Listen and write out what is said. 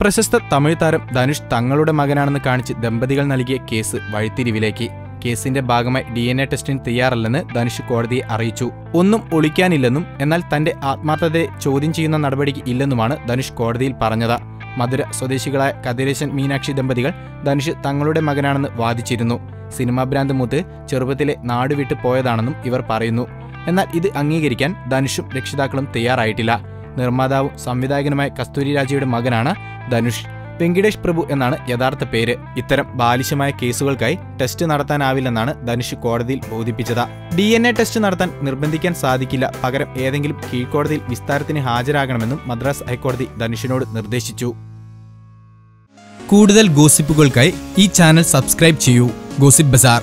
പ്രശസ്ത തമിഴ് താരം ധനുഷ് തങ്ങളുടെ മകനാണെന്ന് കാണിച്ച് ദമ്പതികൾ നൽകിയ കേസ് വഴിത്തിരിവിലേക്ക്. കേസിന്റെ ഭാഗമായി ഡി എൻ എ ടെസ്റ്റിന് തയ്യാറല്ലെന്ന് ധനുഷ് കോടതിയെ അറിയിച്ചു. ഒന്നും ഒളിക്കാനില്ലെന്നും എന്നാൽ തന്റെ ആത്മാർത്ഥതയെ ചോദ്യം ചെയ്യുന്ന നടപടിക്ക് ഇല്ലെന്നുമാണ് ധനുഷ് കോടതിയിൽ പറഞ്ഞത്. മധുര സ്വദേശികളായ കതിരേശൻ മീനാക്ഷി ദമ്പതികൾ ധനുഷ് തങ്ങളുടെ മകനാണെന്ന് വാദിച്ചിരുന്നു. സിനിമാ ഭ്രാന്ത് മൂത്ത് ചെറുപ്പത്തിലെ നാടുവിട്ട് പോയതാണെന്നും ഇവർ പറയുന്നു. എന്നാൽ ഇത് അംഗീകരിക്കാൻ ധനുഷും രക്ഷിതാക്കളും തയ്യാറായിട്ടില്ല. നിർമ്മാതാവും സംവിധായകനുമായ കസ്തൂരി രാജയുടെ മകനാണ് ധനുഷ്. വെങ്കിടേഷ് പ്രഭു എന്നാണ് യഥാർത്ഥ പേര്. ഇത്തരം ബാലിശമായ കേസുകൾക്കായി ടെസ്റ്റ് നടത്താനാവില്ലെന്നാണ് ധനുഷ് കോടതിയിൽ ബോധിപ്പിച്ചത്. ഡി എൻ എ ടെസ്റ്റ് നടത്താൻ നിർബന്ധിക്കാൻ സാധിക്കില്ല. പകരം ഏതെങ്കിലും കീഴ്ക്കോടതിയിൽ വിസ്താരത്തിന് ഹാജരാകണമെന്നും മദ്രാസ് ഹൈക്കോടതി ധനുഷിനോട് നിർദ്ദേശിച്ചു. കൂടുതൽ ഗോസിപ്പുകൾക്കായി ഈ ചാനൽ സബ്സ്ക്രൈബ് ചെയ്യൂ. Gossip bazaar.